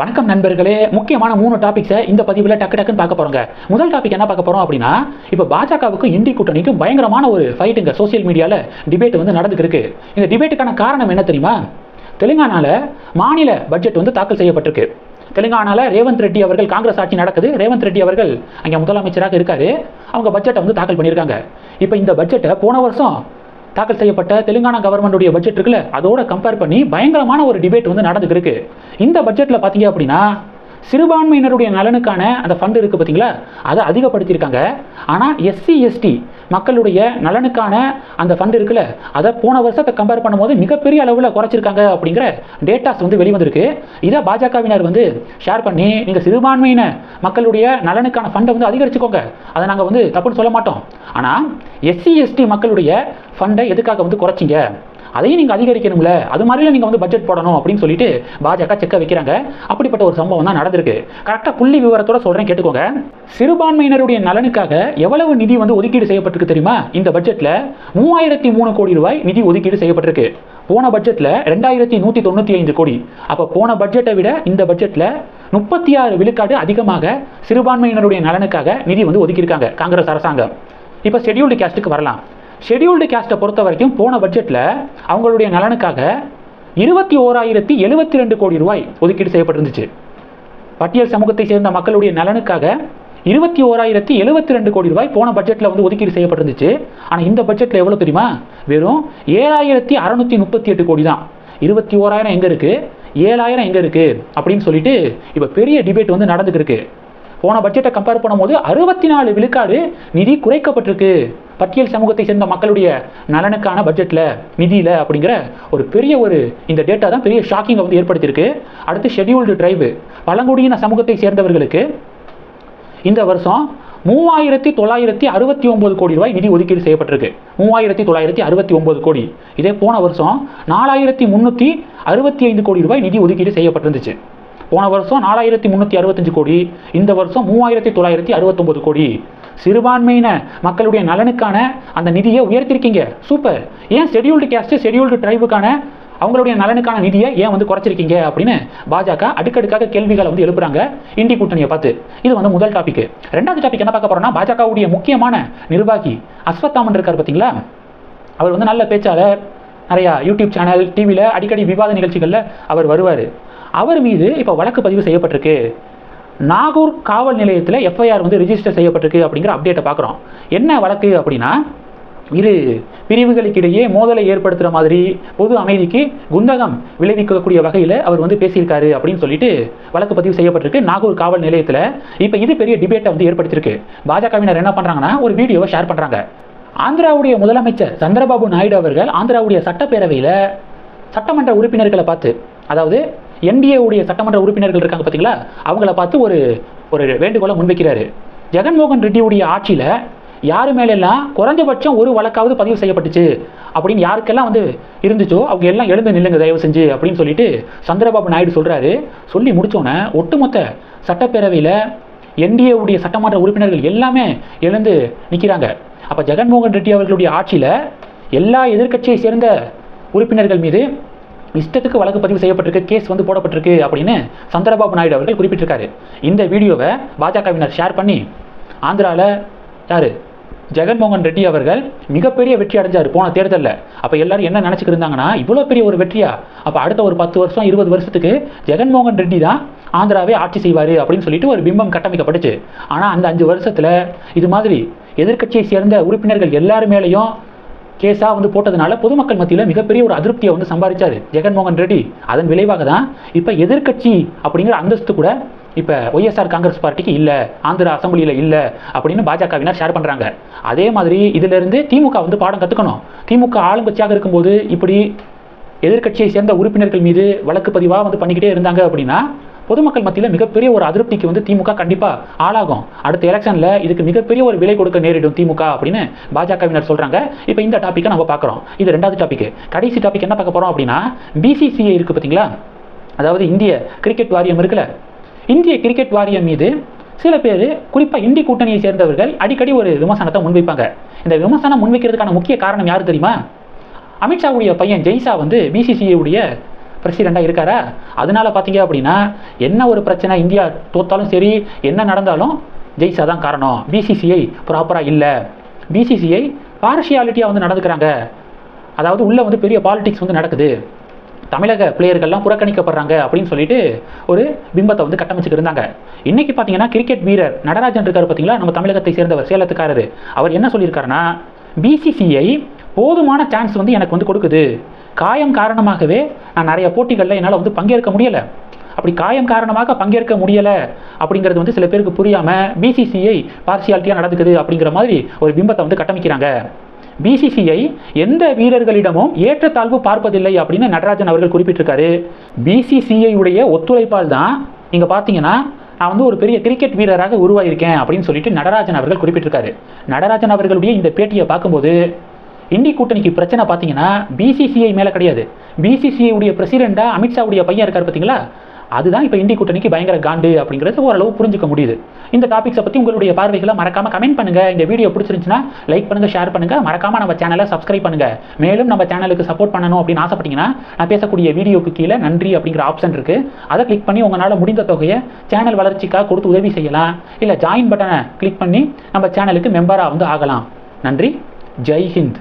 வணக்கம் நண்பர்களே. முக்கியமான மூணு டாபிக்ஸை இந்த பதிவில் டக்கு டக்குன்னு பார்க்க போறோங்க. முதல் டாபிக் என்ன பார்க்க போறோம் அப்படின்னா இப்போ பாஜகவுக்கும் இந்தி கூட்டணிக்கும் பயங்கரமான ஒரு ஃபைட்டுங்க சோஷியல் மீடியாவில் டிபேட் வந்து நடந்துட்டு இருக்கு. இந்த டிபேட்டுக்கான காரணம் என்ன தெரியுமா? தெலுங்கானால மாநில பட்ஜெட் வந்து தாக்கல் செய்யப்பட்டிருக்கு. தெலுங்கானால ரேவந்த் ரெட்டி அவர்கள் காங்கிரஸ் ஆட்சி நடக்குது. ரேவந்த் ரெட்டி அவர்கள் அங்கே முதலமைச்சராக இருக்காரு. அவங்க பட்ஜெட்டை வந்து தாக்கல் பண்ணியிருக்காங்க. இப்போ இந்த பட்ஜெட்டை போன வருஷம் தாக்கல் செய்யப்பட்ட தெலுங்கானா கவர்மெண்டுடைய பட்ஜெட் இருக்குல்ல? அதோட கம்பேர் பண்ணி பயங்கரமான ஒரு டிபேட் வந்து நடந்துட்டு இருக்கு இந்த பட்ஜெட்டில் பார்த்தீங்க அப்படின்னா சிறுபான்மையினருடைய நலனுக்கான அந்த ஃபண்ட் இருக்குது பார்த்தீங்களா? அதை அதிகப்படுத்தியிருக்காங்க. ஆனால் எஸ்சி எஸ்டி மக்களுடைய நலனுக்கான அந்த ஃபண்ட் இருக்குல்ல அதை போன வருஷத்தை கம்பேர் பண்ணும்போது மிகப்பெரிய அளவில் குறைச்சிருக்காங்க அப்படிங்கிற டேட்டாஸ் வந்து வெளிவந்திருக்கு. இதை பாஜகவினர் வந்து ஷேர் பண்ணி நீங்கள் சிறுபான்மையின மக்களுடைய நலனுக்கான ஃபண்டை வந்து அதிகரிச்சுக்கோங்க. அதை நாங்கள் வந்து தப்புன்னு சொல்ல மாட்டோம். ஆனால் எஸ்சி எஸ்டி மக்களுடைய ஃபண்டை எதுக்காக வந்து குறைச்சிங்க? அதையும் நீங்கள் அதிகரிக்கணும்ல. அது மாதிரில நீங்கள் வந்து பட்ஜெட் போடணும் அப்படின்னு சொல்லிட்டு பாஜக செக்க வைக்கிறாங்க. அப்படிப்பட்ட ஒரு சம்பவம் தான் நடந்திருக்கு. கரெக்டாக புள்ளி விவரத்தோட சொல்கிறேன் கேட்டுக்கோங்க. சிறுபான்மையினருடைய நலனுக்காக எவ்வளவு நிதி வந்து ஒதுக்கீடு செய்யப்பட்டிருக்கு தெரியுமா? இந்த பட்ஜெட்டில் மூவாயிரத்தி மூணு கோடி ரூபாய் நிதி ஒதுக்கீடு செய்யப்பட்டிருக்கு. போன பட்ஜெட்டில் ரெண்டாயிரத்தி நூற்றி தொண்ணூற்றி ஐந்து கோடி. அப்போ போன பட்ஜெட்டை விட இந்த பட்ஜெட்டில் முப்பத்தி ஆறு விழுக்காடு அதிகமாக சிறுபான்மையினருடைய நலனுக்காக நிதி வந்து ஒதுக்கியிருக்காங்க காங்கிரஸ் அரசாங்கம். இப்போ ஷெடியூல்டு கேஸ்ட்டுக்கு வரலாம். ஷெடியூல்டு கேஸ்ட்டை பொறுத்த வரைக்கும் போன பட்ஜெட்டில் அவங்களுடைய நலனுக்காக இருபத்தி ஓராயிரத்தி எழுபத்தி ரெண்டு கோடி ரூபாய் ஒதுக்கீடு செய்யப்பட்டிருந்துச்சு. பட்டியல் சமூகத்தை சேர்ந்த மக்களுடைய நலனுக்காக இருபத்தி ஓராயிரத்தி எழுபத்தி ரெண்டு கோடி ரூபாய் போன பட்ஜெட்டில் வந்து ஒதுக்கீடு செய்யப்பட்டிருந்துச்சு. ஆனால் இந்த பட்ஜெட்டில் எவ்வளோ தெரியுமா? வெறும் ஏழாயிரத்தி அறநூற்றி முப்பத்தி எட்டு கோடி தான். இருபத்தி ஓராயிரம் எங்கே இருக்குது ஏழாயிரம் எங்கே இருக்குது அப்படின்னு சொல்லிட்டு இப்போ பெரிய டிபேட் வந்து நடந்துக்கிருக்கு இருக்கு. போன பட்ஜெட்டை கம்பேர் பண்ணும்போது அறுபத்தி நாலு விழுக்காடு நிதி குறைக்கப்பட்டிருக்கு. பட்டியல் சமூகத்தை சேர்ந்த மக்களுடைய நலனுக்கான பட்ஜெட்டில் நிதியில் அப்படிங்கிற ஒரு பெரிய ஒரு இந்த டேட்டா தான் பெரிய ஷாக்கிங்கை வந்து ஏற்படுத்தியிருக்கு. அடுத்து ஷெட்யூல்டு ட்ரைபு பழங்குடியின சமூகத்தை சேர்ந்தவர்களுக்கு இந்த வருஷம் மூவாயிரத்தி தொள்ளாயிரத்தி அறுபத்தி ஒம்பது கோடி ரூபாய் நிதி ஒதுக்கீடு செய்யப்பட்டிருக்கு. மூவாயிரத்தி தொள்ளாயிரத்தி அறுபத்தி ஒம்பது கோடி. இதே போன வருஷம் நாலாயிரத்தி முந்நூற்றி அறுபத்தி ஐந்து கோடி ரூபாய் நிதி ஒதுக்கீடு செய்யப்பட்டிருந்துச்சு. போன வருஷம் நாலாயிரத்தி முந்நூற்றி அறுபத்தஞ்சு கோடி இந்த வருஷம் மூவாயிரத்தி தொள்ளாயிரத்தி அறுபத்தொம்பது கோடி. சிறுபான்மையின மக்களுடைய நலனுக்கான அந்த நிதியை உயர்த்திருக்கீங்க. சூப்பர். ஏன் ஷெட்யூல்டு கேஸ்ட் ஷெடியூல்டு ட்ரைபுக்கான அவங்களுடைய நலனுக்கான நிதியை ஏன் வந்து குறைச்சிருக்கீங்க அப்படின்னு பாஜக அடுக்கடுக்காக கேள்விகளை வந்து எழுப்புறாங்க. இந்தி கூட்டணியை பார்த்து. இது வந்து முதல் டாபிக் ரெண்டாவது டாபிக் என்ன பார்க்க போறோம்னா பாஜகவுடைய முக்கியமான நிர்வாகி அஸ்வத்தாமன் இருக்கார் பார்த்தீங்களா? அவர் வந்து நல்ல பேச்சாளர். நிறையா யூடியூப் சேனல் டிவியில் அடிக்கடி விவாத நிகழ்ச்சிகளில் அவர் வருவார். அவர் மீது இப்போ வழக்கு பதிவு செய்யப்பட்டிருக்கு. நாகூர் காவல் நிலையத்தில் எஃப்ஐஆர் வந்து ரிஜிஸ்டர் செய்யப்பட்டிருக்கு அப்படிங்கிற அப்டேட்டை பார்க்குறோம் என்ன வழக்கு அப்படின்னா இரு பிரிவுகளுக்கிடையே மோதலை ஏற்படுத்துகிற மாதிரி பொது அமைதிக்கு குந்தகம் விளைவிக்கக்கூடிய வகையில் அவர் வந்து பேசியிருக்காரு அப்படின்னு சொல்லிட்டு வழக்கு பதிவு செய்யப்பட்டிருக்கு நாகூர் காவல் நிலையத்தில். இப்போ இது பெரிய டிபேட்டை வந்து ஏற்படுத்தியிருக்கு. பாஜகவினர் என்ன பண்ணுறாங்கன்னா ஒரு வீடியோவை ஷேர் பண்ணுறாங்க ஆந்திராவுடைய முதலமைச்சர் சந்திரபாபு நாயுடு அவர்கள் ஆந்திராவுடைய சட்டப்பேரவையில் சட்டமன்ற உறுப்பினர்களை பார்த்து அதாவது என்டிஏவுடைய சட்டமன்ற உறுப்பினர்கள் இருக்காங்க பார்த்தீங்களா அவங்கள பார்த்து ஒரு ஒரு வேண்டுகோளை முன்வைக்கிறாரு. ஜெகன்மோகன் ரெட்டியுடைய ஆட்சியில் யார் மேலெல்லாம் குறைஞ்சபட்சம் ஒரு வழக்காவது பதிவு செய்யப்பட்டுச்சு அப்படின்னு யாருக்கெல்லாம் வந்து இருந்துச்சோ அவங்க எல்லாம் எழுந்து நில்லுங்க தயவு செஞ்சு அப்படின்னு சொல்லிட்டு சந்திரபாபு நாயுடு சொல்கிறாரு சொல்லி முடித்தோன்னே ஒட்டுமொத்த சட்டப்பேரவையில் என்டிஏவுடைய சட்டமன்ற உறுப்பினர்கள் எல்லாமே எழுந்து நிற்கிறாங்க அப்போ ஜெகன்மோகன் ரெட்டி அவர்களுடைய ஆட்சியில் எல்லா எதிர்க்கட்சியை சேர்ந்த உறுப்பினர்கள் மீது இஷ்டத்துக்கு வழக்கு பதிவு செய்யப்பட்டிருக்கு கேஸ் வந்து போடப்பட்டிருக்கு அப்படின்னு சந்திரபாபு நாயுடு அவர்கள் குறிப்பிட்டிருக்காரு. இந்த வீடியோவை பாஜகவினர் ஷேர் பண்ணி ஆந்திராவில் யார்? ஜெகன்மோகன் ரெட்டி அவர்கள் மிகப்பெரிய வெற்றி அடைஞ்சார் போன தேர்தலில். அப்போ எல்லாரும் என்ன நினச்சிக்கிட்டு இருந்தாங்கன்னா இவ்வளோ பெரிய ஒரு வெற்றியா? அப்போ அடுத்த ஒரு பத்து வருஷம் இருபது வருஷத்துக்கு ஜெகன்மோகன் ரெட்டி தான் ஆந்திராவே ஆட்சி செய்வார் அப்படின்னு சொல்லிட்டு ஒரு பிம்பம் கட்டமைக்கப்பட்டுச்சு. ஆனால் அந்த அஞ்சு வருஷத்தில் இது மாதிரி எதிர்க்கட்சியை சேர்ந்த உறுப்பினர்கள் எல்லார் மேலேயும் கேஸாக வந்து போட்டதுனால பொதுமக்கள் மத்தியில் மிகப்பெரிய ஒரு அதிருப்தியை வந்து சம்பாதிச்சார். ஜெகன்மோகன் ரெட்டி. அதன் விளைவாக தான் இப்போ எதிர்க்கட்சி அப்படிங்கிற அந்தஸ்து கூட இப்போ ஒய்எஸ்ஆர் காங்கிரஸ் பார்ட்டிக்கு இல்லை ஆந்திரா அசம்பிளியில் இல்லை அப்படின்னு பாஜகவினர் ஷேர் பண்ணுறாங்க அதே மாதிரி இதிலிருந்து திமுக வந்து பாடம் கற்றுக்கணும் திமுக ஆளுங்கட்சியாக இருக்கும்போது இப்படி எதிர்க்கட்சியை சேர்ந்த உறுப்பினர்கள் மீது வழக்கு பதிவாக வந்து பண்ணிக்கிட்டே இருந்தாங்க அப்படின்னா பொதுமக்கள் மத்தியில் மிகப்பெரிய ஒரு அதிருப்திக்கு வந்து திமுக கண்டிப்பாக ஆளாகும். அடுத்த எலெக்ஷனில் இதுக்கு மிகப்பெரிய ஒரு விலை கொடுக்க நேரிடும் திமுக அப்படின்னு பாஜகவினர் சொல்கிறாங்க இப்போ இந்த டாப்பிக்கை நம்ம பார்க்குறோம். இது ரெண்டாவது டாபிக் கடைசி டாபிக் என்ன பார்க்க போகிறோம் அப்படின்னா பிசிசிஐ இருக்குது பார்த்தீங்களா அதாவது இந்திய கிரிக்கெட் வாரியம் இருக்குல்ல? இந்திய கிரிக்கெட் வாரியம் மீது சில பேர் குறிப்பாக இந்தி கூட்டணியை சேர்ந்தவர்கள் அடிக்கடி ஒரு விமர்சனத்தை முன்வைப்பாங்க. இந்த விமர்சனம் முன்வைக்கிறதுக்கான முக்கிய காரணம் யார் தெரியுமா? அமித்ஷாவுடைய பையன் ஜெய்ஷா வந்து பிசிசிஐ உடைய பிரசிடெண்ட்டாக இருக்காரா? அதனால பார்த்தீங்க அப்படின்னா என்ன ஒரு பிரச்சனை இந்தியா தோத்தாலும் சரி என்ன நடந்தாலும் ஜெயிச்சா தான் காரணம். பிசிசிஐ ப்ராப்பராக இல்லை. பிசிசிஐ பார்ஷியாலிட்டியாக வந்து நடந்துக்கிறாங்க. அதாவது உள்ளே வந்து பெரிய பாலிடிக்ஸ் வந்து நடக்குது. தமிழக பிளேயர்கள்லாம் புறக்கணிக்கப்படுறாங்க அப்படின்னு சொல்லிட்டு ஒரு பிம்பத்தை வந்து கட்டமைச்சுட்டு இருந்தாங்க. இன்னைக்கு பார்த்தீங்கன்னா கிரிக்கெட் வீரர் நடராஜன் இருக்கார் பார்த்தீங்களா நம்ம தமிழகத்தை சேர்ந்தவர் சேலத்துக்காரர். அவர் என்ன சொல்லியிருக்காருன்னா பிசிசிஐ போதுமான சான்ஸ் வந்து எனக்கு வந்து கொடுக்குது. காயம் காரணமாகவே நான் நிறைய போட்டிகளில் என்னால் வந்து பங்கேற்க முடியலை. அப்படி காயம் காரணமாக பங்கேற்க முடியலை அப்படிங்கிறது வந்து சில பேருக்கு புரியாமல் பிசிசிஐ பார்சியாலிட்டியாக நடந்துக்குது அப்படிங்கிற மாதிரி ஒரு பிம்பத்தை வந்து கட்டமைக்கிறாங்க. பிசிசிஐ எந்த வீரர்களிடமும் ஏற்றத்தாழ்வு பார்ப்பதில்லை அப்படின்னு நடராஜன் அவர்கள் குறிப்பிட்டிருக்காரு. பிசிசிஐ உடைய ஒத்துழைப்பால் தான் நீங்கள் பார்த்தீங்கன்னா நான் வந்து ஒரு பெரிய கிரிக்கெட் வீரராக உருவாகியிருக்கேன் அப்படின்னு சொல்லிட்டு நடராஜன் அவர்கள் குறிப்பிட்டிருக்காரு. நடராஜன் அவர்களுடைய இந்த பேட்டியை பார்க்கும்போது இந்தி கூட்டணிக்கு பிரச்சனை பார்த்தீங்கன்னா பிசிசிஐ மேலே கிடையாது. பிசிசிஐ உடைய பிரசிடெண்ட்டாக அமித்ஷாவுடைய பையன் இருக்கார் பார்த்தீங்களா? அதுதான் இப்போ இந்தி கூட்டணிக்கு பயங்கர காண்டு அப்படிங்கிறது ஓரளவு புரிஞ்சுக்க முடியுது. இந்த டாபிக்ஸை பற்றி உங்களுடைய பார்வைகளை மறக்காம கமெண்ட் பண்ணுங்கள் இந்த வீடியோ பிடிச்சிருந்துச்சுன்னா லைக் பண்ணுங்கள் ஷேர் பண்ணுங்கள் மறக்காம நம்ம சேனலை சப்ஸ்கிரைப் பண்ணுங்கள் மேலும் நம்ம சேனலுக்கு சப்போர்ட் பண்ணணும் அப்படின்னு ஆசைப்பட்டீங்கன்னா நான் பேசக்கூடிய வீடியோக்கு கீழே நன்றி அப்படிங்கிற ஆப்ஷன் இருக்குது அதை கிளிக் பண்ணி உங்களால் முடிந்த தொகையை சேனல் வளர்ச்சிக்காக கொடுத்து உதவி செய்யலாம். இல்லை ஜாயின் பட்டனை கிளிக் பண்ணி நம்ம சேனலுக்கு மெம்பராக வந்து ஆகலாம். நன்றி. ஜெய் ஹிந்த்.